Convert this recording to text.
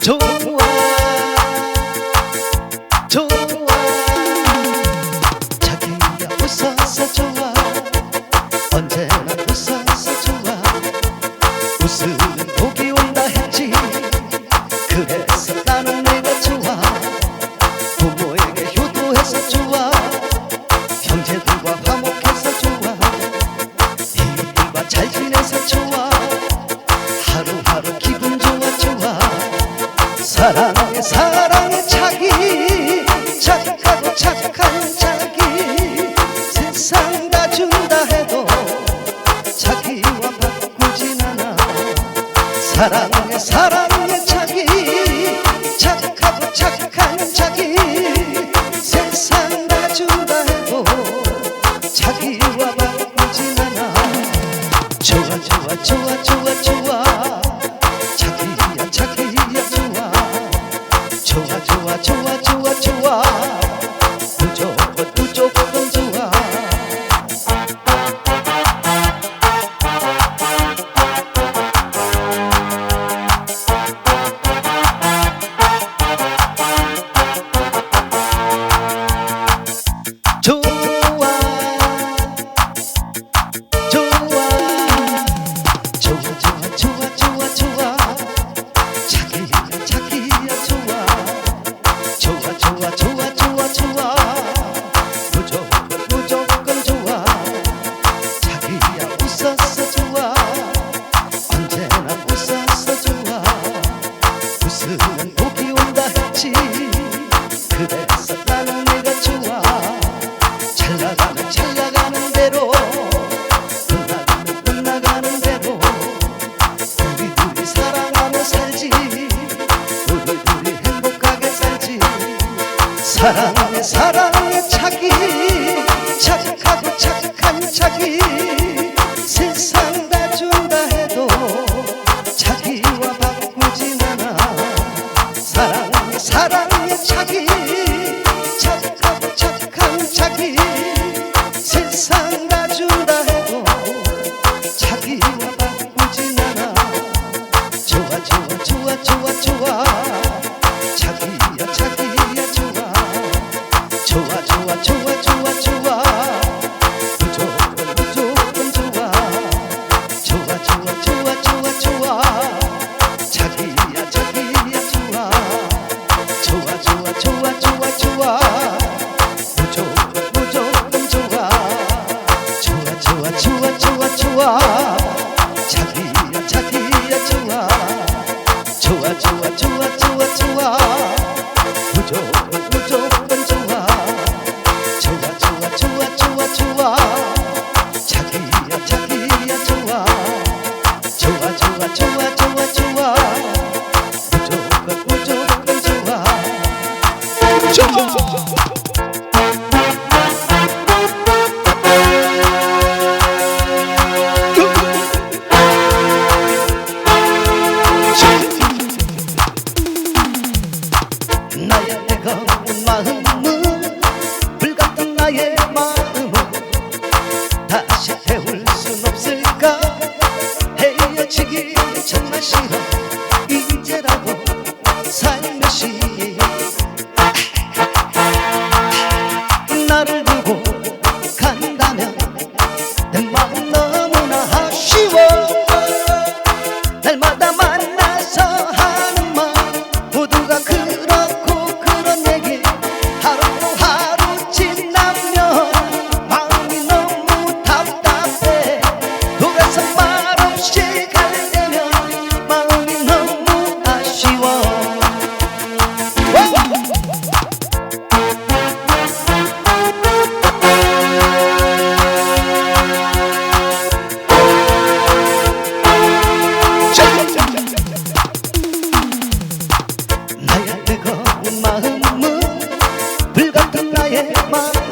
좋아 좋아. 자기가 웃어서 좋아. 언제나 웃어서 좋아. 웃으면 복이 온다 했지. 그래서 사랑의 차기 착하고 착한 자기. 세상 다 준다 해도 자기와 바꾸진 않아. 사랑의 사랑의 차기 착하고 착한 자기. 세상 다 준다 해도 자기 무수한 꽃이 온다 했지. 그대서 나는 내가 좋아. 잘 나가면 잘 나가는 대로. 끝나가면 끝나가는 대로. 우리 둘이 사랑하며 살지. 우리 둘이 행복하게 살지. 사랑하네 사랑하네 차기. 착하고 착한 차기. 조금 좋아. 좋아. 成了型号 my